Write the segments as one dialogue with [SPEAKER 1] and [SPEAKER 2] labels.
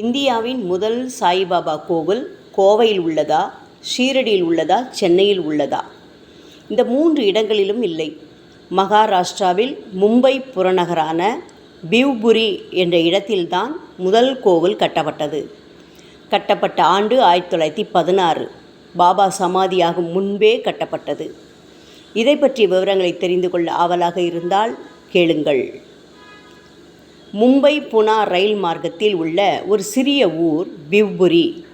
[SPEAKER 1] இந்தியாவின் முதல் சாய்பாபா கோவில் கோவையில் உள்ளதா ஷீரடியில் உள்ளதா சென்னையில் உள்ளதா? இந்த மூன்று இடங்களிலும் இல்லை. மகாராஷ்டிராவில் மும்பை புறநகரான பிவ்புரி என்ற இடத்தில்தான் முதல் கோவில் கட்டப்பட்டது. கட்டப்பட்ட ஆண்டு ஆயிரத்தி தொள்ளாயிரத்தி பதினாறு. பாபா சமாதியாகும் முன்பே கட்டப்பட்டது. இதை பற்றிய விவரங்களை தெரிந்து கொள்ள ஆவலாக இருந்தால் கேளுங்கள். மும்பை புனா ரயில் மார்க்கத்தில் உள்ள ஒரு சிறிய ஊர் பிவ்புரி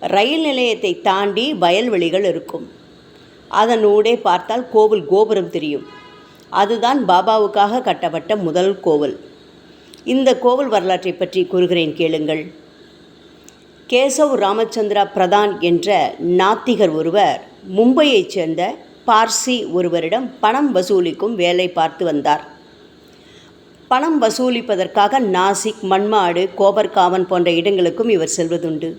[SPEAKER 1] ரயில் நிலையத்தை தாண்டி வயல்வெளிகள் இருக்கும். அதனூடே பார்த்தால் கோவில் கோபுரம் தெரியும். அதுதான் பாபாவுக்காக கட்டப்பட்ட முதல் கோவில். இந்த கோவில் வரலாற்றை பற்றி கூறுகிறேன் கேளுங்கள். கேசவ் ராமச்சந்திரா பிரதான் என்ற நாத்திகர் ஒருவர் மும்பையைச் சேர்ந்த பார்சி ஒருவரிடம் பணம் வசூலிக்கும் வேலை பார்த்து வந்தார். பணம் வசூலிப்பதற்காக நாசிக் மண்மாடு கோபர்காவன் போன்ற இடங்களுக்கும் இவர் செல்வதுண்டு.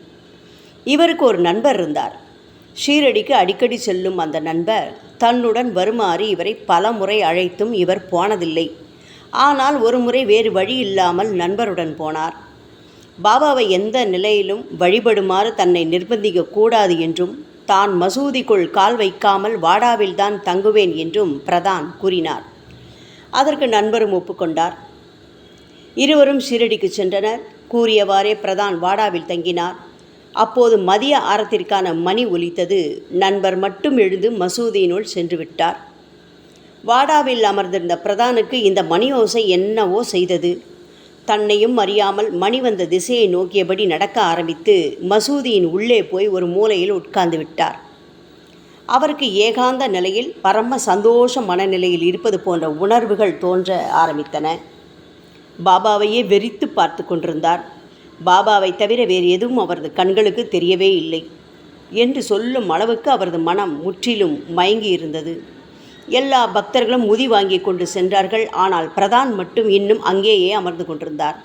[SPEAKER 1] இவருக்கு ஒரு நண்பர் இருந்தார். ஷீரடிக்கு அடிக்கடி செல்லும் அந்த நண்பர் தன்னுடன் வருமாறு இவரை பல முறை அழைத்தும் இவர் போனதில்லை. ஆனால் ஒரு முறை வேறு வழி இல்லாமல் நண்பருடன் போனார். பாபாவை எந்த நிலையிலும் வழிபடுமாறு தன்னை நிர்பந்திக்க கூடாது என்றும் தான் மசூதிக்குள் கால் வைக்காமல் வாடாவில்தான் தங்குவேன் என்றும் பிரதான் கூறினார். அதற்கு நண்பரும் ஒப்புக்கொண்டார். இருவரும் ஷீரடிக்கு சென்றனர். கூறியவாறே பிரதான் வாடாவில் தங்கினார். அப்போது மதிய ஆரத்திற்கான மணி ஒலித்தது. நண்பர் மட்டும் எழுந்து மசூதியினுள் சென்று விட்டார் வாடாவில் அமர்ந்திருந்த பிரதானுக்கு இந்த மணி ஓசை என்னவோ செய்தது. தன்னையும் அறியாமல் மணி வந்த திசையை நோக்கியபடி நடக்க ஆரம்பித்து மசூதியின் உள்ளே போய் ஒரு மூலையில் உட்கார்ந்து விட்டார். அவருக்கு ஏகாந்த நிலையில் பரம சந்தோஷ மனநிலையில் இருப்பது போன்ற உணர்வுகள் தோன்ற ஆரம்பித்தன. பாபாவையே வெறித்து பார்த்து கொண்டிருந்தார். பாபாவை தவிர வேறு எதுவும் அவரது கண்களுக்கு தெரியவே இல்லை என்று சொல்லும் அளவுக்கு அவரது மனம் முற்றிலும் மயங்கி இருந்தது எல்லா பக்தர்களும் முதி வாங்கி கொண்டு சென்றார்கள். ஆனால் பிரதான் மட்டும் இன்னும் அங்கேயே அமர்ந்து கொண்டிருந்தார்.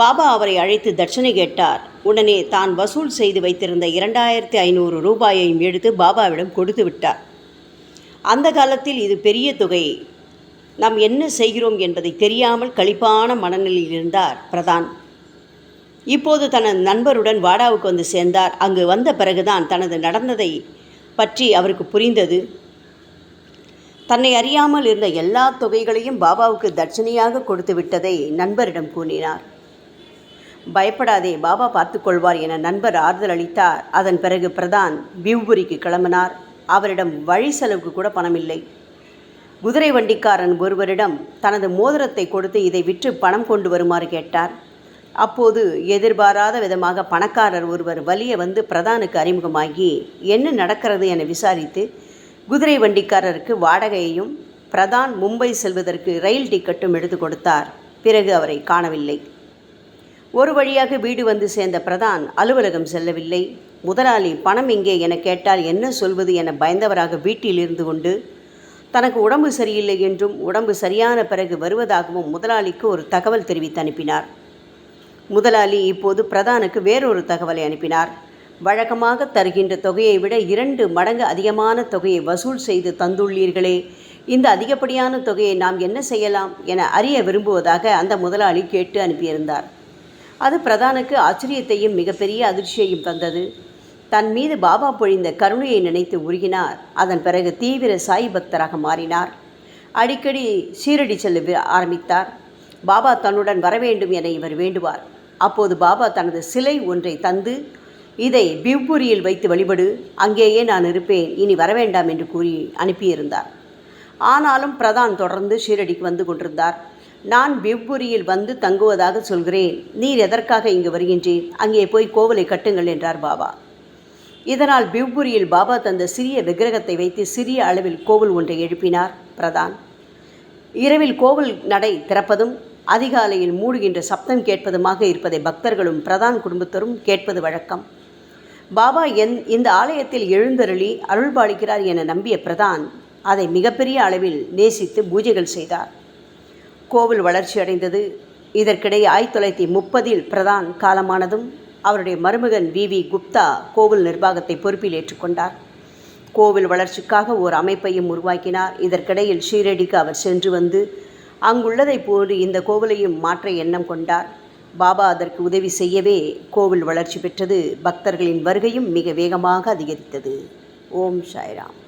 [SPEAKER 1] பாபா அவரை அழைத்து தட்சணை கேட்டார். உடனே தான் வசூல் செய்து வைத்திருந்த இரண்டாயிரத்தி ஐநூறு ரூபாயையும் எடுத்து பாபாவிடம் கொடுத்து விட்டார். அந்த காலத்தில் இது பெரிய தொகை. நாம் என்ன செய்கிறோம் என்பதை தெரியாமல் களிப்பான மனநிலையில் இருந்தார் பிரதான். இப்போது தனது நண்பருடன் வாடாவுக்கு வந்து சேர்ந்தார். அங்கு வந்த பிறகுதான் தனது நடந்ததை பற்றி அவருக்கு புரிந்தது. தன்னை அறியாமல் இருந்த எல்லா தொகைகளையும் பாபாவுக்கு தட்சணையாக கொடுத்து விட்டதை நண்பரிடம் கூறினார். பயப்படாதே பாபா பார்த்துக்கொள்வார் என நண்பர் ஆறுதல் அளித்தார். அதன் பிறகு பிரதான் பிவ்புரிக்கு கிளம்பினார். அவரிடம் வழி செலவுக்கு கூட பணமில்லை. குதிரை வண்டிக்காரன் ஒருவரிடம் தனது மோதிரத்தை கொடுத்து இதை விற்று பணம் கொண்டு வருமாறு கேட்டார். அப்போது எதிர்பாராத விதமாக பணக்காரர் ஒருவர் வலிய வந்து பிரதானுக்கு அறிமுகமாகி என்ன நடக்கிறது? என விசாரித்து குதிரை வண்டிக்காரருக்கு வாடகையையும் பிரதான் மும்பை செல்வதற்கு ரயில் டிக்கெட்டும் எடுத்து கொடுத்தார். பிறகு அவரை காணவில்லை. ஒரு வழியாக வீடு வந்து சேர்ந்த பிரதான் அலுவலகம் செல்லவில்லை. முதலாளி பணம் எங்கே? என கேட்டால் என்ன சொல்வது? என பயந்தவராக வீட்டில் இருந்து கொண்டு தனக்கு உடம்பு சரியில்லை என்றும் உடம்பு சரியான பிறகு வருவதாகவும் முதலாளிக்கு ஒரு தகவல் தெரிவித்து அனுப்பினார். முதலாளி இப்போது பிரதானுக்கு வேறொரு தகவலை அனுப்பினார். வழக்கமாக தருகின்ற தொகையை விட இரண்டு மடங்கு அதிகமான தொகையை வசூல் செய்து தந்துள்ளீர்களே இந்த அதிகப்படியான தொகையை நாம் என்ன செய்யலாம்? என அறிய விரும்புவதாக அந்த முதலாளி கேட்டு அனுப்பியிருந்தார். அது பிரதானுக்கு ஆச்சரியத்தையும் மிகப்பெரிய அதிர்ச்சியையும் தந்தது. தன் மீது பாபா பொழிந்த கருணையை நினைத்து உருகினார். அதன் பிறகு தீவிர சாய் பக்தராக மாறினார். அடிக்கடி சீரடி செல்ல ஆரம்பித்தார். பாபா தன்னுடன் வரவேண்டும் என இவர் வேண்டுவார். அப்போது பாபா தனது சிலை ஒன்றை தந்து இதை பிவ்புரியில் வைத்து வழிபடு. அங்கேயே நான் இருப்பேன். இனி வரவேண்டாம் என்று கூறி அனுப்பியிருந்தார். ஆனாலும் பிரதான் தொடர்ந்து ஷீரடிக்கு வந்து கொண்டிருந்தார். நான் பிவ்புரியில் வந்து தங்குவதாக சொல்கிறேன். நீர் எதற்காக இங்கு வருகின்றேன் அங்கே போய் கோவிலை கட்டுங்கள் என்றார் பாபா. இதனால் பிவ்புரியில் பாபா தந்த சிறிய விக்கிரகத்தை வைத்து சிறிய அளவில் கோவில் ஒன்றை எழுப்பினார் பிரதான். இரவில் கோவில் நடை திறப்பதும் அதிகாலையில் மூடுகின்ற சப்தம் கேட்பதுமாக இருப்பதை பக்தர்களும் பிரதான் குடும்பத்தரும் கேட்பது வழக்கம். பாபா என் இந்த ஆலயத்தில் எழுந்தருளி அருள்பாலிக்கிறார் என நம்பிய பிரதான் அதை மிகப்பெரிய அளவில் நேசித்து பூஜைகள் செய்தார். கோவில் வளர்ச்சி அடைந்தது. இதற்கிடையே ஆயிரத்தி தொள்ளாயிரத்தி முப்பதில் பிரதான் காலமானதும் அவருடைய மருமகன் வி. வி. குப்தா கோவில் நிர்வாகத்தை பொறுப்பில் ஏற்றுக்கொண்டார். கோவில் வளர்ச்சிக்காக ஓர் அமைப்பையும் உருவாக்கினார். இதற்கிடையில் ஷீரடிக்கு அவர் சென்று வந்து அங்குள்ளதை போன்று இந்த கோவிலையும் மாற்ற எண்ணம் கொண்டார். பாபா அதற்கு உதவி செய்யவே கோவில் வளர்ச்சி பெற்றது. பக்தர்களின் வருகையும் மிக வேகமாக அதிகரித்தது. ஓம் சாய்ராம்.